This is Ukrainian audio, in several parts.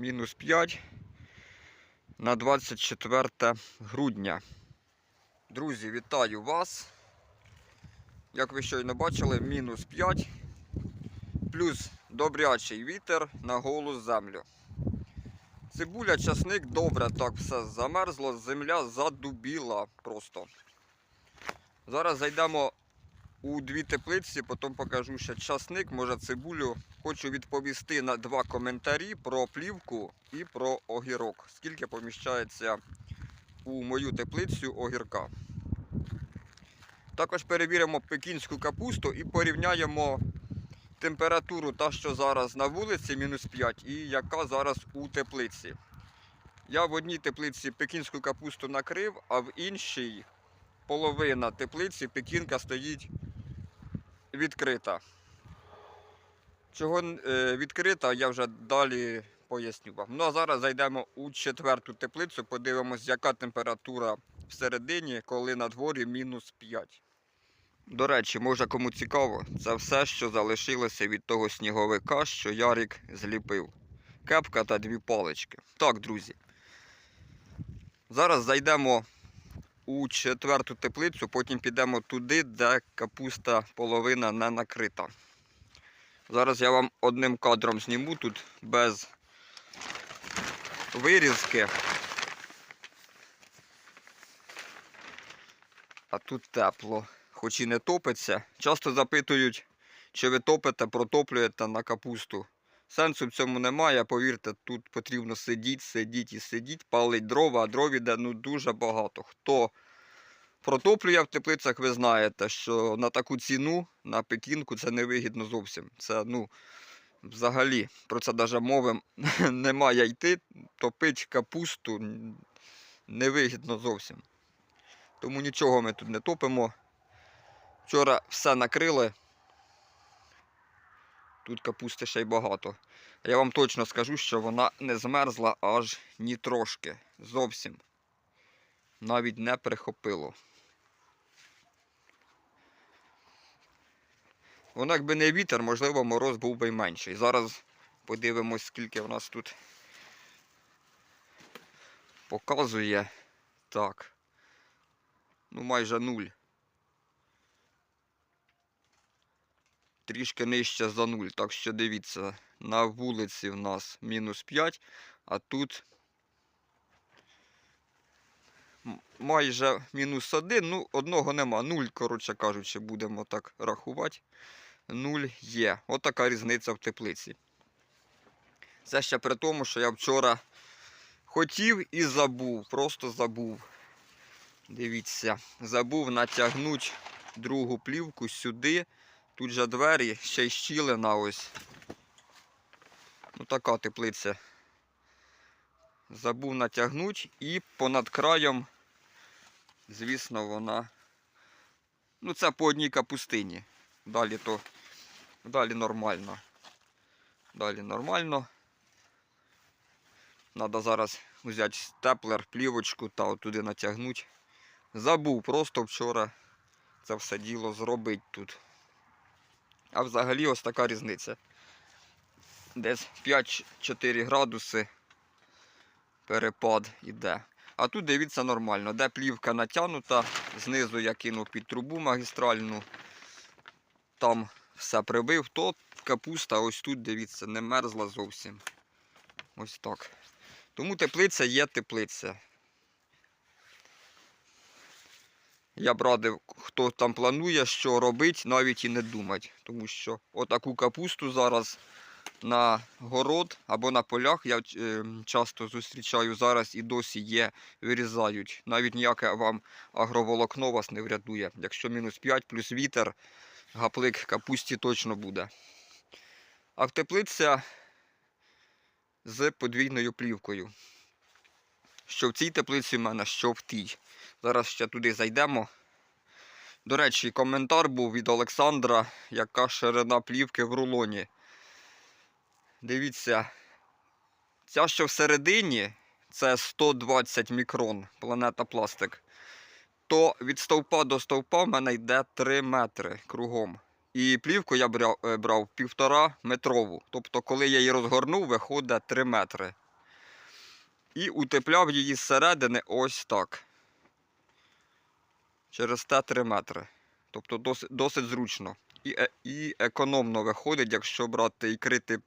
мінус 5 на 24 грудня. Друзі, вітаю вас. Як ви щойно бачили, мінус 5 плюс добрячий вітер на голу землю. Цибуля, часник добре так все замерзло, земля задубіла просто. Зараз зайдемо у дві теплиці, потім покажу ще часник, може цибулю. Хочу відповісти на два коментарі про плівку і про огірок. Скільки поміщається у мою теплицю огірка. Також перевіримо пекінську капусту і порівняємо температуру, та що зараз на вулиці, мінус 5, і яка зараз у теплиці. Я в одній теплиці пекінську капусту накрив, а в іншій половина теплиці пекінка стоїть відкрита. Чого е, відкрита, я вже далі поясню вам. Ну а зараз зайдемо у четверту теплицю, подивимось, яка температура всередині, коли на дворі мінус 5. До речі, може кому цікаво, це все, що залишилося від того сніговика, що Ярик зліпив. Кепка та дві палички. Так, друзі. Зараз зайдемо у четверту теплицю, потім підемо туди, де капуста половина не накрита. Зараз я вам одним кадром зніму тут без вирізки. А тут тепло, хоч і не топиться. Часто запитують, чи ви топите, протоплюєте на капусту. Сенсу в цьому немає, повірте, тут потрібно сидіти, сидіти і сидіти, палить дрова, а дров іде ну, дуже багато. Хто протоплює в теплицях, ви знаєте, що на таку ціну, на пекінку, це невигідно зовсім. Це, ну, взагалі, про це навіть мови немає йти, топить капусту невигідно зовсім. Тому нічого ми тут не топимо. Вчора все накрили. Тут капусти ще й багато. Я вам точно скажу, що вона не змерзла аж ні трошки. Зовсім. Навіть не прихопило. Воно якби не вітер, можливо, мороз був би й менший. Зараз подивимось, скільки в нас тут показує. Так. Ну, майже нуль. Трішки нижче за нуль. Так що дивіться, на вулиці в нас мінус 5, а тут майже мінус 1. Ну, одного нема. Нуль, коротше кажучи, будемо так рахувати. Нуль є. Отака різниця в теплиці. Це ще при тому, що я вчора хотів і забув. Просто забув. Дивіться, забув натягнути другу плівку сюди. Тут же двері, ще й щілина ось. Ну така теплиця. Забув натягнути і понад краєм, звісно, вона. Ну, це по одній капустині. Далі то. Далі нормально. Далі нормально. Надо зараз взяти степлер, плівочку та отуди натягнути. Забув просто вчора це все діло зробити тут. А взагалі ось така різниця. Десь 5-4 градуси перепад іде. А тут дивіться нормально, де плівка натягнута, знизу я кинув під трубу магістральну, там все прибив, то капуста ось тут, дивіться, не мерзла зовсім. Ось так. Тому теплиця є теплиця. Я б радив, хто там планує, що робить, навіть і не думати. Тому що отаку капусту зараз на город або на полях я е, часто зустрічаю зараз і досі є, вирізають. Навіть ніяке вам агроволокно вас не врятує. Якщо мінус 5 плюс вітер, гаплик капусті точно буде. А в теплиця з подвійною плівкою. Що в цій теплиці в мене, що в тій. Зараз ще туди зайдемо. До речі, коментар був від Олександра, яка ширина плівки в рулоні. Дивіться, ця, що всередині, це 120 мікрон, планета пластик. То від стовпа до стовпа в мене йде 3 метри кругом. І плівку я брав, е, брав півтора метрову. Тобто, коли я її розгорнув, виходить 3 метри. І утепляв її зсередини ось так. Через те 3 метри. Тобто досить, досить зручно. І, е- і економно виходить, якщо брати і крити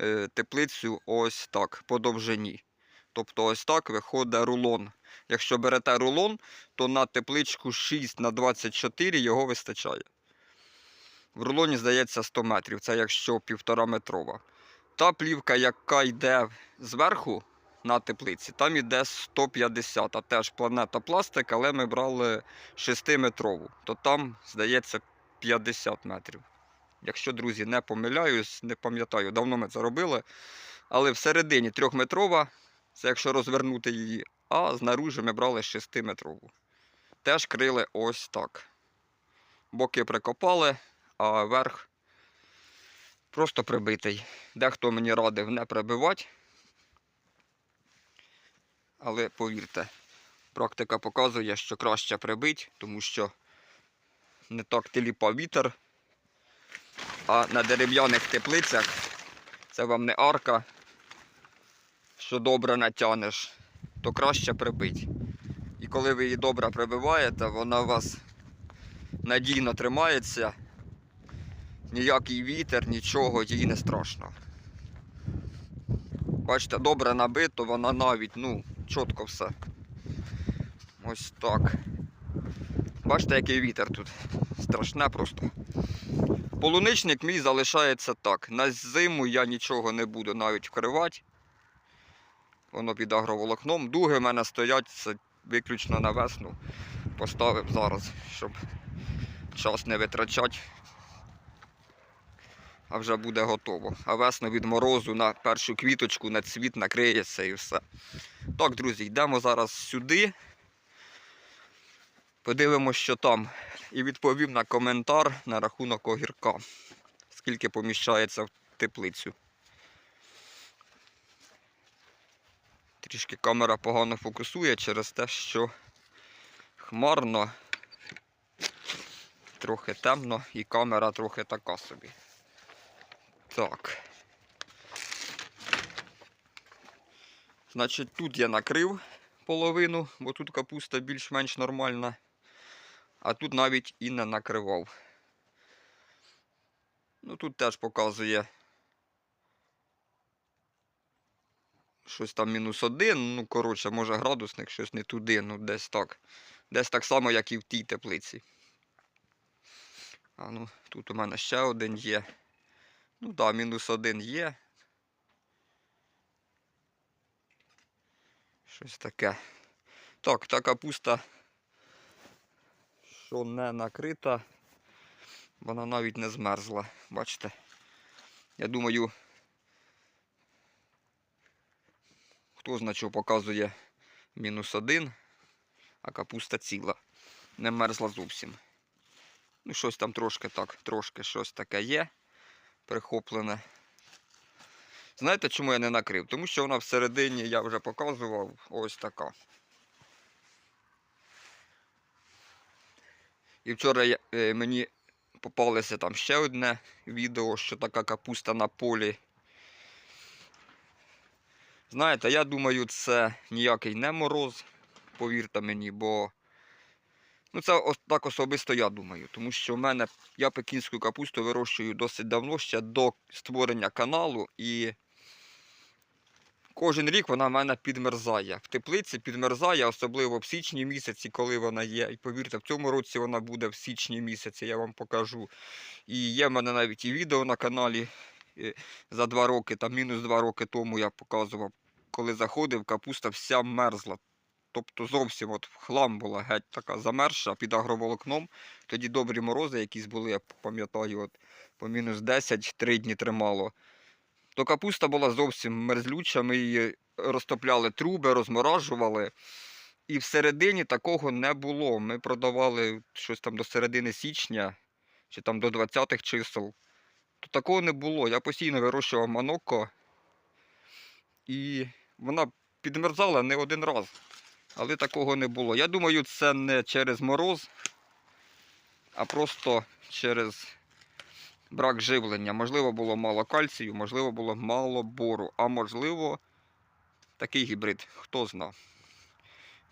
е, теплицю ось так, по довжині. Тобто ось так виходить рулон. Якщо берете рулон, то на тепличку 6 на 24 його вистачає. В рулоні здається 100 метрів, це якщо півтора метрова. Та плівка, яка йде зверху на теплиці, там йде 150, а теж планета пластик, але ми брали 6-метрову, то там, здається, 50 метрів. Якщо, друзі, не помиляюсь, не пам'ятаю, давно ми це робили. Але всередині трьохметрова, це якщо розвернути її, а знаружи ми брали 6-метрову. Теж крили ось так. Боки прикопали, а верх просто прибитий. Дехто мені радив не прибивати. Але повірте, практика показує, що краще прибить, тому що не так тіліпа вітер, а на дерев'яних теплицях це вам не арка, що добре натягнеш, то краще прибить. І коли ви її добре прибиваєте, вона у вас надійно тримається, ніякий вітер, нічого, їй не страшно. Бачите, добре набито, вона навіть, ну, чітко все. Ось так. Бачите, який вітер тут. Страшне просто. Полуничник мій залишається так. На зиму я нічого не буду навіть вкривати. Воно під агроволокном. Дуги в мене стоять це виключно на весну. Поставив зараз, щоб час не витрачати. А вже буде готово. А весну від морозу на першу квіточку, на цвіт накриється і все. Так, друзі, йдемо зараз сюди. Подивимося, що там. І відповім на коментар на рахунок огірка. Скільки поміщається в теплицю. Трішки камера погано фокусує через те, що хмарно, трохи темно і камера трохи така собі. Так. Значить, тут я накрив половину, бо тут капуста більш-менш нормальна. А тут навіть і не накривав. Ну тут теж показує щось там мінус один. Ну, коротше, може градусник щось не туди, ну десь так. Десь так само, як і в тій теплиці. А ну, тут у мене ще один є. Ну да, мінус один є. Щось таке. Так, та капуста, що не накрита, вона навіть не змерзла. Бачите? Я думаю, хто знає, показує мінус один, а капуста ціла. Не мерзла зовсім. Ну, щось там трошки так, трошки щось таке є прихоплене. Знаєте, чому я не накрив? Тому що вона всередині, я вже показував, ось така. І вчора е, мені попалося там ще одне відео, що така капуста на полі. Знаєте, я думаю, це ніякий не мороз, повірте мені, бо ну, це так особисто я думаю. Тому що в мене я пекінську капусту вирощую досить давно, ще до створення каналу. І кожен рік вона в мене підмерзає. В теплиці підмерзає, особливо в січні місяці, коли вона є. І повірте, в цьому році вона буде в січні місяці, я вам покажу. І є в мене навіть і відео на каналі е, за два роки, там мінус два роки тому я показував, коли заходив, капуста вся мерзла. Тобто зовсім от хлам була геть така замерша під агроволокном. Тоді добрі морози якісь були, я пам'ятаю, от по мінус 10 три дні тримало. То капуста була зовсім мерзлюча, ми її розтопляли труби, розморажували. І всередині такого не було. Ми продавали щось там до середини січня чи там до 20-х чисел. То такого не було. Я постійно вирощував маноко. І вона підмерзала не один раз. Але такого не було. Я думаю, це не через мороз, а просто через брак живлення. Можливо, було мало кальцію, можливо, було мало бору, а можливо, Такий гібрид, хто зна.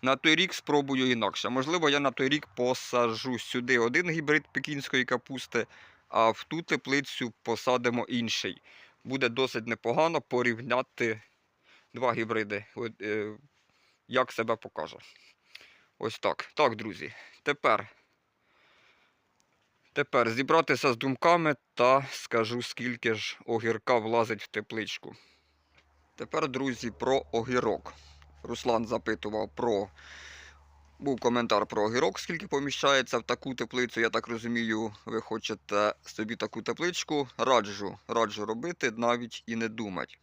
На той рік спробую інакше. Можливо, я на той рік посаджу сюди один гібрид пекінської капусти, а в ту теплицю посадимо інший. Буде досить непогано порівняти два гібриди. Як себе покаже. Ось так. Так, друзі. Тепер. Тепер зібратися з думками та скажу, скільки ж огірка влазить в тепличку. Тепер, друзі, про огірок. Руслан запитував про. Був коментар про огірок, скільки поміщається в таку теплицю. Я так розумію, ви хочете собі таку тепличку. Раджу, раджу робити, навіть і не думати.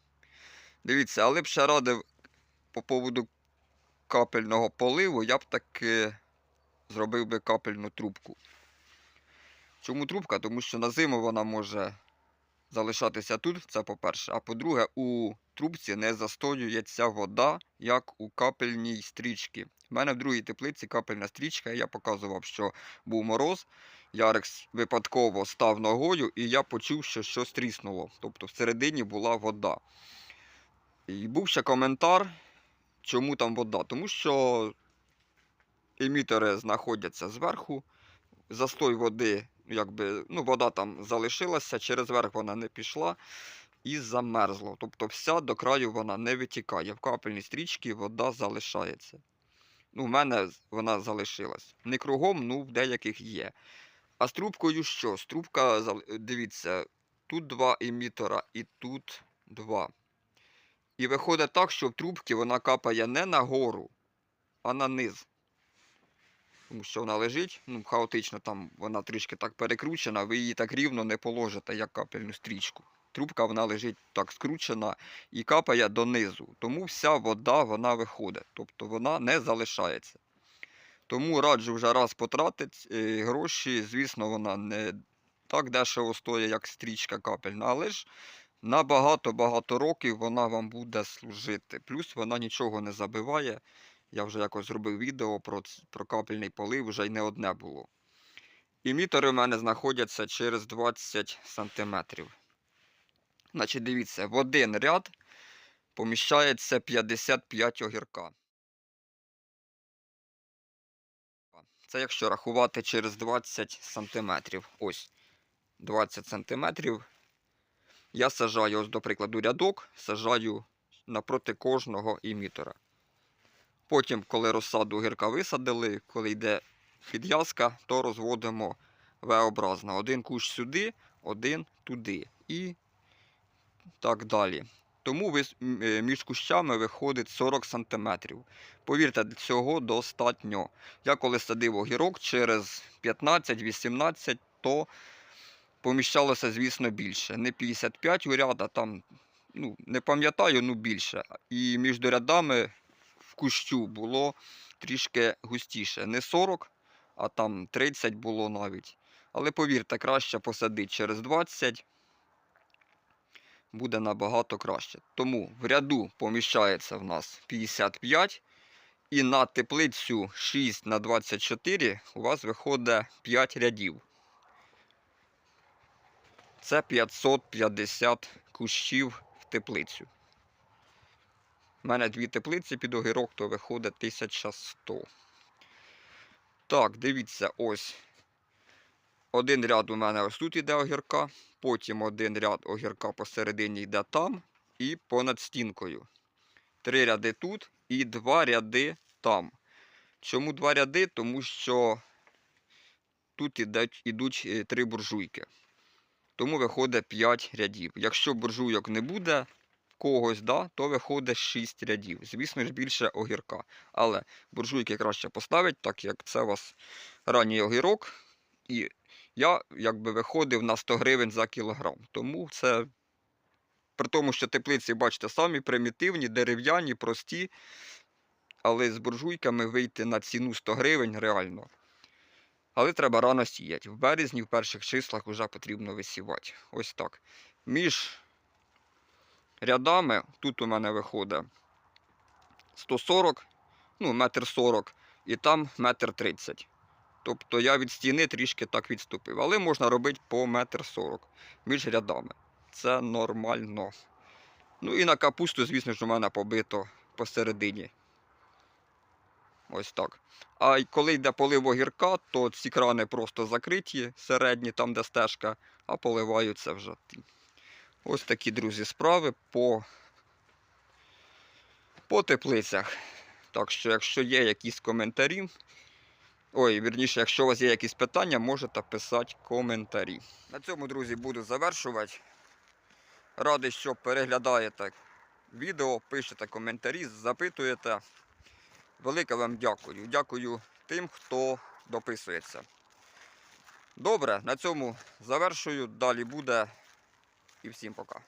Дивіться, але б ще радив по поводу капельного поливу, я б таки зробив би капельну трубку. Чому трубка? Тому що на зиму вона може залишатися тут, це по-перше. А по-друге, у трубці не застоюється вода, як у капельній стрічці. У мене в другій теплиці капельна стрічка, я показував, що був мороз. Ярекс випадково став ногою, і я почув, що щось тріснуло. Тобто всередині була вода. І був ще коментар, чому там вода. Тому що емітери знаходяться зверху, застой води, якби, ну, вода там залишилася, через верх вона не пішла і замерзла. Тобто вся до краю вона не витікає. В капельній стрічці вода залишається. Ну, в мене вона залишилась. Не кругом, ну в деяких є. А з трубкою що? З трубка, дивіться, тут два емітора і тут два. І виходить так, що в трубці вона капає не на гору, а на низ. Тому що вона лежить, ну, хаотично там вона трішки так перекручена, ви її так рівно не положите, як капельну стрічку. Трубка вона лежить так скручена і капає донизу. Тому вся вода вона виходить, тобто вона не залишається. Тому раджу вже раз потратити е, гроші. Звісно, вона не так дешево стоїть, як стрічка капельна, але ж на багато-багато років вона вам буде служити. Плюс вона нічого не забиває. Я вже якось зробив відео про, про капельний полив, вже й не одне було. Імітори в мене знаходяться через 20 см. Значить, дивіться, в один ряд поміщається 55 огірка. Це якщо рахувати через 20 см. Ось 20 см. Я сажаю, ось, до прикладу, рядок, сажаю напроти кожного імітора. Потім, коли розсаду огірка висадили, коли йде підв'язка, то розводимо V-образно. Один кущ сюди, один туди. І так далі. Тому е, між кущами виходить 40 см. Повірте, цього достатньо. Я коли садив огірок через 15-18, то поміщалося, звісно, більше. Не 55 у а там, ну, не пам'ятаю, ну більше. І між рядами в кущу було трішки густіше. Не 40, а там 30 було навіть. Але повірте, краще посадити через 20 буде набагато краще. Тому в ряду поміщається в нас 55. І на теплицю 6 на 24 у вас виходить 5 рядів. Це 550 кущів в теплицю. У мене дві теплиці під огірок, то виходить 1100. Так, дивіться, ось. Один ряд у мене ось тут іде огірка, потім один ряд огірка посередині йде там і понад стінкою. Три ряди тут і два ряди там. Чому два ряди? Тому що тут ідуть, ідуть е, три буржуйки. Тому виходить 5 рядів. Якщо буржуйок не буде когось, да, то виходить 6 рядів. Звісно ж, більше огірка. Але буржуйки краще поставити, так як це у вас ранній огірок. І я якби виходив на 100 гривень за кілограм. Тому це. При тому, що теплиці, бачите, самі примітивні, дерев'яні, прості. Але з буржуйками вийти на ціну 100 гривень реально. Але треба рано сіяти. В березні, в перших числах вже потрібно висівати. Ось так. Між рядами, тут у мене виходить 140, ну, метр 40, і там метр 30. Тобто я від стіни трішки так відступив. Але можна робити по метр 40 між рядами. Це нормально. Ну і на капусту, звісно ж, у мене побито посередині. Ось так. А коли йде полив огірка, то ці крани просто закриті, середні, там де стежка, а поливаються вже. Ось такі, друзі, справи по, по теплицях. Так що, якщо є якісь коментарі, ой, вірніше, якщо у вас є якісь питання, можете писати коментарі. На цьому, друзі, буду завершувати. Радий, що переглядаєте відео, пишете коментарі, запитуєте. Велике вам дякую. Дякую тим, хто дописується. Добре, на цьому завершую. Далі буде. І всім пока.